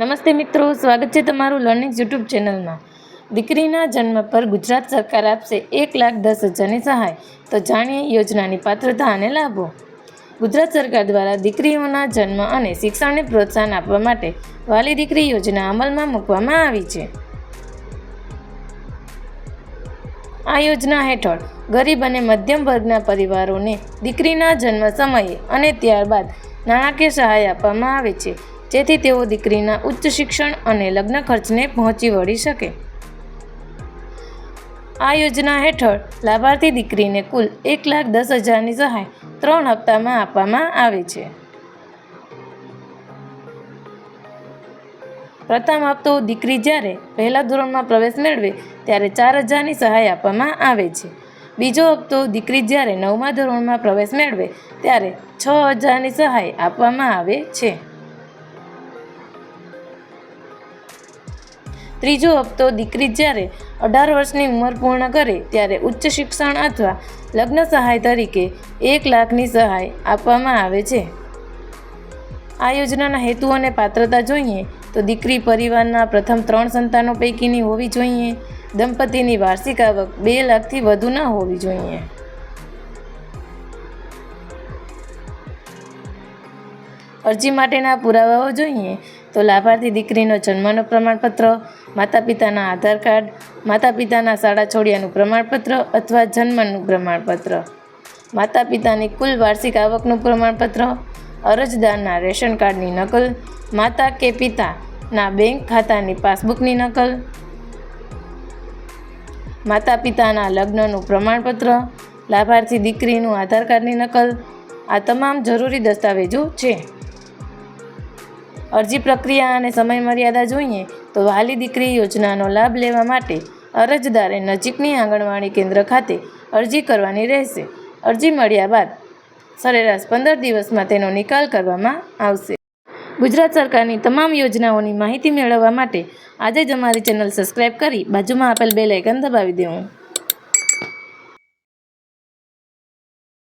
નમસ્તે મિત્રો, સ્વાગત છે તમારું લર્નિંગ યુટ્યુબ ચેનલમાં. દીકરીના જન્મ પર ગુજરાત સરકાર આપશે એક લાખ દસ હજારની સહાય. તો જાણીએ યોજનાની પાત્રતા અને લાભો. ગુજરાત સરકાર દ્વારા દીકરીઓના જન્મ અને શિક્ષણને પ્રોત્સાહન આપવા માટે વાલી દીકરી યોજના અમલમાં મૂકવામાં આવી છે. આ યોજના હેઠળ ગરીબ અને મધ્યમ વર્ગના પરિવારોને દીકરીના જન્મ સમયે અને ત્યારબાદ નાણાકીય સહાય આપવામાં આવે છે. જેથી તેઓ દીકરીના ઉચ્ચ શિક્ષણ અને લગ્ન ખર્ચને પહોંચી વળી શકે. આ યોજના હેઠળ લાભાર્થી દીકરીને કુલ એક લાખ દસ હજારની સહાય ત્રણ હપ્તામાં આપવામાં આવે છે. પ્રથમ હપ્તો દીકરી જ્યારે પહેલા ધોરણમાં પ્રવેશ મેળવે ત્યારે ચાર હજારની સહાય આપવામાં આવે છે. બીજો હપ્તો દીકરી જ્યારે નવમા ધોરણમાં પ્રવેશ મેળવે ત્યારે છ હજારની સહાય આપવામાં આવે છે. ત્રીજો હપ્તો દીકરી જ્યારે અઢાર વર્ષની ઉંમર પૂર્ણ કરે ત્યારે ઉચ્ચ શિક્ષણ અથવા લગ્ન સહાય તરીકે એક લાખની સહાય આપવામાં આવે છે. આ યોજનાના હેતુ અને પાત્રતા જોઈએ તો દીકરી પરિવારના પ્રથમ ત્રણ સંતાનો પૈકીની હોવી જોઈએ. દંપતીની વાર્ષિક આવક બે લાખથી વધુ ન હોવી જોઈએ. અરજી માટેના પુરાવાઓ જોઈએ તો લાભાર્થી દીકરીનો જન્મનું પ્રમાણપત્ર માતા પિતાના આધાર કાર્ડ માતા પિતાના શાળા છોડ્યાનું પ્રમાણપત્ર અથવા જન્મનું પ્રમાણપત્ર. માતા પિતાની કુલ વાર્ષિક આવકનું પ્રમાણપત્ર, અરજદારના રેશન કાર્ડની નકલ, માતા કે પિતાના બેંક ખાતાની પાસબુકની નકલ માતા પિતાના લગ્નનું પ્રમાણપત્ર, લાભાર્થી દીકરીનું આધાર કાર્ડની નકલ, આ તમામ જરૂરી દસ્તાવેજો છે. અરજી પ્રક્રિયા અને સમયમર્યાદા જોઈએ તો વાલી દીકરી યોજનાનો લાભ લેવા માટે અરજદારે નજીકની આંગણવાડી કેન્દ્ર ખાતે અરજી કરવાની રહેશે. અરજી મળ્યા બાદ સરેરાશ પંદર દિવસમાં તેનો નિકાલ કરવામાં આવશે. ગુજરાત સરકારની તમામ યોજનાઓની માહિતી મેળવવા માટે આજે જ અમારી ચેનલ સબસ્ક્રાઈબ કરી બાજુમાં આપેલ બે લાઇકન દબાવી દેવું.